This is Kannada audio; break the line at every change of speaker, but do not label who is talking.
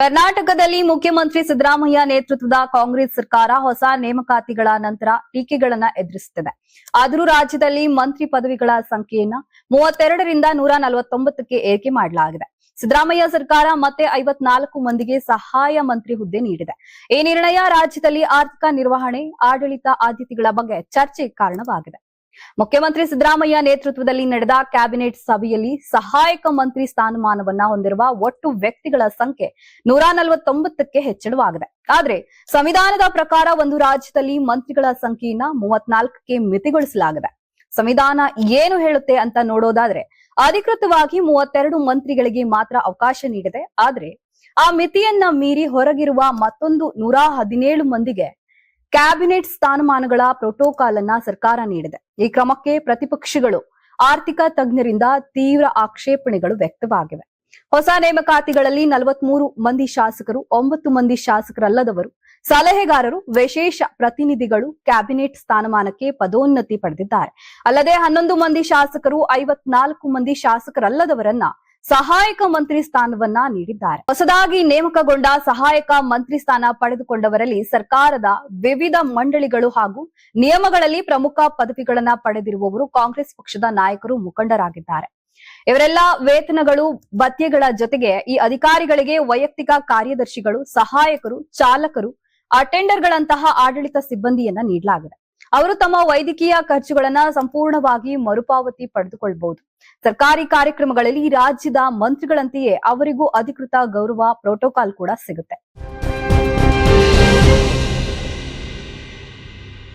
ಕರ್ನಾಟಕದಲ್ಲಿ ಮುಖ್ಯಮಂತ್ರಿ ಸಿದ್ದರಾಮಯ್ಯ ನೇತೃತ್ವದ ಕಾಂಗ್ರೆಸ್ ಸರ್ಕಾರ ಹೊಸ ನೇಮಕಾತಿಗಳ ನಂತರ ಟೀಕೆಗಳನ್ನ ಎದುರಿಸುತ್ತಿದೆ. ಆದರೂ ರಾಜ್ಯದಲ್ಲಿ ಮಂತ್ರಿ ಪದವಿಗಳ ಸಂಖ್ಯೆಯನ್ನ ಮೂವತ್ತೆರಡರಿಂದ ನೂರ ನಲವತ್ತೊಂಬತ್ತಕ್ಕೆ ಏರಿಕೆ ಮಾಡಲಾಗಿದೆ. ಸಿದ್ದರಾಮಯ್ಯ ಸರ್ಕಾರ ಮತ್ತೆ ಐವತ್ನಾಲ್ಕು ಮಂದಿಗೆ ಸಹಾಯ ಮಂತ್ರಿ ಹುದ್ದೆ ನೀಡಿದೆ. ಈ ನಿರ್ಣಯ ರಾಜ್ಯದಲ್ಲಿ ಆರ್ಥಿಕ ನಿರ್ವಹಣೆ, ಆಡಳಿತ ಆದ್ಯತೆಗಳ ಬಗ್ಗೆ ಚರ್ಚೆಗೆ ಕಾರಣವಾಗಿದೆ. ಮುಖ್ಯಮಂತ್ರಿ ಸಿದ್ದರಾಮಯ್ಯ ನೇತೃತ್ವದಲ್ಲಿ ನಡೆದ ಕ್ಯಾಬಿನೆಟ್ ಸಭೆಯಲ್ಲಿ ಸಹಾಯಕ ಮಂತ್ರಿ ಸ್ಥಾನಮಾನವನ್ನ ಹೊಂದಿರುವ ಒಟ್ಟು ವ್ಯಕ್ತಿಗಳ ಸಂಖ್ಯೆ ನೂರ ನಲವತ್ತೊಂಬತ್ತಕ್ಕೆ ಹೆಚ್ಚಳವಾಗಿದೆ. ಆದ್ರೆ ಸಂವಿಧಾನದ ಪ್ರಕಾರ ಒಂದು ರಾಜ್ಯದಲ್ಲಿ ಮಂತ್ರಿಗಳ ಸಂಖ್ಯೆಯನ್ನ ಮೂವತ್ನಾಲ್ಕಕ್ಕೆ ಮಿತಿಗೊಳಿಸಲಾಗಿದೆ. ಸಂವಿಧಾನ ಏನು ಹೇಳುತ್ತೆ ಅಂತ ನೋಡೋದಾದ್ರೆ ಅಧಿಕೃತವಾಗಿ ಮೂವತ್ತೆರಡು ಮಂತ್ರಿಗಳಿಗೆ ಮಾತ್ರ ಅವಕಾಶ ನೀಡಿದೆ. ಆದ್ರೆ ಆ ಮಿತಿಯನ್ನ ಮೀರಿ ಹೊರಗಿರುವ ಮತ್ತೊಂದು ನೂರ ಹದಿನೇಳು ಮಂದಿಗೆ ಕ್ಯಾಬಿನೆಟ್ ಸ್ಥಾನಮಾನಗಳ ಪ್ರೋಟೋಕಾಲ್ ಅನ್ನ ಸರ್ಕಾರ ನೀಡಿದೆ. ಈ ಕ್ರಮಕ್ಕೆ ಪ್ರತಿಪಕ್ಷಗಳು, ಆರ್ಥಿಕ ತಜ್ಞರಿಂದ ತೀವ್ರ ಆಕ್ಷೇಪಣೆಗಳು ವ್ಯಕ್ತವಾಗಿವೆ. ಹೊಸ ನೇಮಕಾತಿಗಳಲ್ಲಿ ನಲವತ್ಮೂರು ಮಂದಿ ಶಾಸಕರು, ಒಂಬತ್ತು ಮಂದಿ ಶಾಸಕರಲ್ಲದವರು, ಸಲಹೆಗಾರರು, ವಿಶೇಷ ಪ್ರತಿನಿಧಿಗಳು ಕ್ಯಾಬಿನೆಟ್ ಸ್ಥಾನಮಾನಕ್ಕೆ ಪದೋನ್ನತಿ ಪಡೆದಿದ್ದಾರೆ. ಅಲ್ಲದೆ ಹನ್ನೊಂದು ಮಂದಿ ಶಾಸಕರು, ಐವತ್ನಾಲ್ಕು ಮಂದಿ ಶಾಸಕರಲ್ಲದವರನ್ನ ಸಹಾಯಕ ಮಂತ್ರಿ ಸ್ಥಾನವನ್ನ ನೀಡಿದ್ದಾರೆ. ಹೊಸದಾಗಿ ನೇಮಕಗೊಂಡ ಸಹಾಯಕ ಮಂತ್ರಿ ಸ್ಥಾನ ಪಡೆದುಕೊಂಡವರಲ್ಲಿ ಸರ್ಕಾರದ ವಿವಿಧ ಮಂಡಳಿಗಳು ಹಾಗೂ ನಿಯಮಗಳಲ್ಲಿ ಪ್ರಮುಖ ಪದವಿಗಳನ್ನ ಪಡೆದಿರುವವರು ಕಾಂಗ್ರೆಸ್ ಪಕ್ಷದ ನಾಯಕರು ಮುಖಂಡರಾಗಿದ್ದಾರೆ. ಇವರೆಲ್ಲ ವೇತನಗಳು, ಭತ್ಯೆಗಳ ಜೊತೆಗೆ ಈ ಅಧಿಕಾರಿಗಳಿಗೆ ವೈಯಕ್ತಿಕ ಕಾರ್ಯದರ್ಶಿಗಳು, ಸಹಾಯಕರು, ಚಾಲಕರು, ಅಟೆಂಡರ್ಗಳಂತಹ ಆಡಳಿತ ಸಿಬ್ಬಂದಿಯನ್ನ ನೀಡಲಾಗಿದೆ. ಅವರು ತಮ್ಮ ವೈದ್ಯಕೀಯ ಖರ್ಚುಗಳನ್ನ ಸಂಪೂರ್ಣವಾಗಿ ಮರುಪಾವತಿ ಪಡೆದುಕೊಳ್ಳಬಹುದು ಸರ್ಕಾರಿ ಕಾರ್ಯಕ್ರಮಗಳಲ್ಲಿ ರಾಜ್ಯದ ಮಂತ್ರಿಗಳಂತೆಯೇ ಅವರಿಗೂ ಅಧಿಕೃತ ಗೌರವ ಪ್ರೋಟೋಕಾಲ್ ಕೂಡ ಸಿಗುತ್ತೆ.